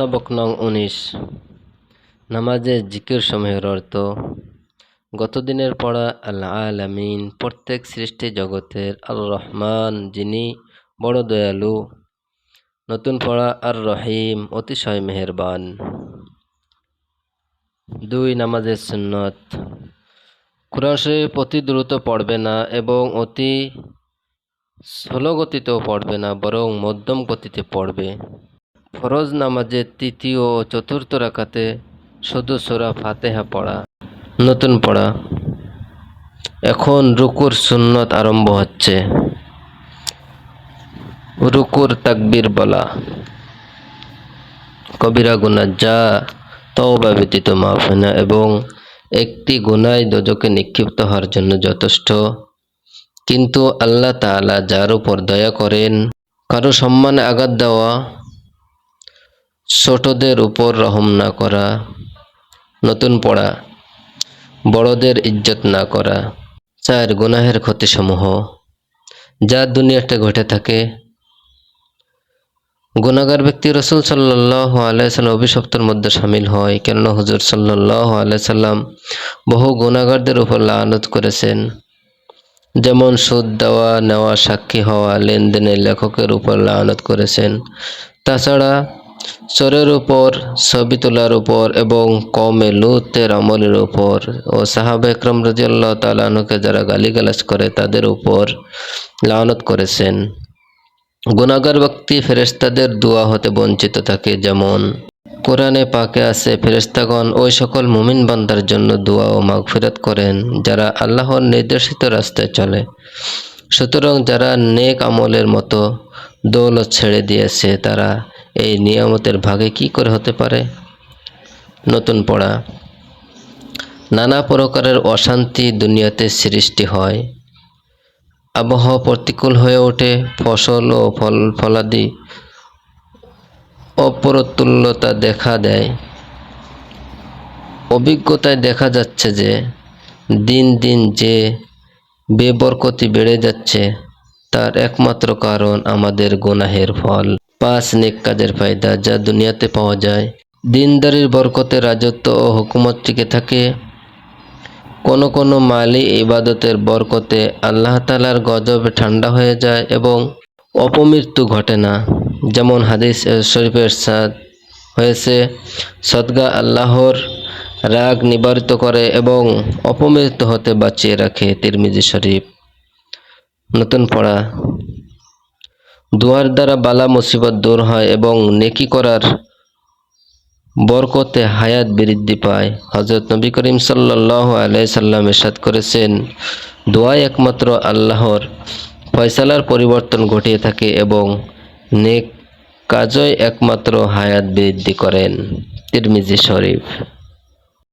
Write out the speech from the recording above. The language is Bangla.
সবক নং উনিশ। নামাজের জিকির সমূহের অর্থ, গতদিনের পড়া আল্লাহ আলামিন প্রত্যেক সৃষ্টি জগতের আল রহমান যিনি বড় দয়ালু, নতুন পড়া আর রহিম অতিশয় মেহেরবান। দুই নামাজের সুন্নত। কোরআন অতি দ্রুত পড়বে না এবং অতি স্লো গতিতেও পড়বে না, বরং মধ্যম গতিতে পড়বে। ফরজ নামাজের তৃতীয় ও চতুর্থ রাকাতে শুধু সুরা ফাতেহা পড়া। নতুন পড়া। এখন রুকুর সুন্নত আরম্ভ হচ্ছে। রুকুর তাকবির বলা। কবিরা গুণা যা তওবা ব্যতীত মাফ হয় না এবং একটি গুনায় দোজকে নিক্ষিপ্ত হওয়ার জন্য যথেষ্ট। কিন্তু আল্লাহ তাআলা যার উপর দয়া করেন, কারও সম্মানে আঘাত দেওয়া ছোটদের উপর রহম না করা, নতুন পড়া, বড়দের ইজ্জত না করা। চার গুনাহের ক্ষতিসমূহ, যা দুনিয়াতে ঘটে থাকে। গুণাগার ব্যক্তি রসুল সাল্লাহ আলাইসাল্লাম অভিশপ্তর মধ্যে সামিল হয়, কেননা হুজুর সাল্লাহ আলাইসাল্লাম বহু গুণাগারদের উপর লানত করেছেন। যেমন সুদ দেওয়া, নেওয়া, সাক্ষী হওয়া লেনদেনের লেখকের উপর লানত করেছেন। তাছাড়া চোরের উপর, ছবি তোলার উপর এবং কমে লুতের আমলের উপর। ও সাহাব একরম রাজিয়াল্লাহ তালানুকে যারা গালিগালাজ করে, তাদের উপর লানত করেছেন। গুণাগার ব্যক্তি ফেরেস্তাদের দোয়া হতে বঞ্চিত থাকে, যেমন কোরআনে পাকে আছে ফেরেস্তাগণ ওই সকল মুমিন বান্দার জন্য দোয়া ও মাগফিরাত করেন, যারা আল্লাহর নির্দেশিত রাস্তায় চলে। সুতরাং যারা নেক আমলের মতো দৌলত ছেড়ে দিয়েছে, তারা এই নিয়ামতের ভাগে কি করে হতে পারে? নতুন পড়া। নানা প্রকারের অশান্তি দুনিয়াতে সৃষ্টি হয়। আবহাওয়া প্রতিকূল হয়ে ওঠে। ফসল ও ফল, ফলাদি অপ্রতুল্যতা দেখা দেয়। অভিজ্ঞতায় দেখা যাচ্ছে যে, দিন দিন যে বেবরকতি বেড়ে যাচ্ছে, তার একমাত্র কারণ আমাদের গুনাহের ফল। পাঁচ নেক কাজের ফায়দা যা দুনিয়াতে পাওয়া যায়। দিনদারির বরকতে রাজত্ব ও হুকুমত টিকে থাকে। কোনো কোনো মালি ইবাদতের বরকতে আল্লাহ তালার গজবে ঠান্ডা হয়ে যায় এবং অপমৃত্যু ঘটে না। যেমন হাদিস শরীফের সাদ হয়েছে, সদগা আল্লাহর রাগ নিবারিত করে এবং অপমৃত্যু হতে বাঁচিয়ে রাখে তিরমিজি শরীফ। নতুন পড়া। দুয়ার দ্বারা বালা মুসিবত দূর হয় এবং নেকি করার বরকতে হায়াত বৃদ্ধি পায়। হজরত নবী করিম সাল্লাহ আলাইসাল্লাম এরশাদ করেছেন, দোয়াই একমাত্র আল্লাহর ফয়সালার পরিবর্তন ঘটিয়ে থাকে এবং নেক কাজই একমাত্র হায়াত বৃদ্ধি করেন। তিরমিজি শরীফ।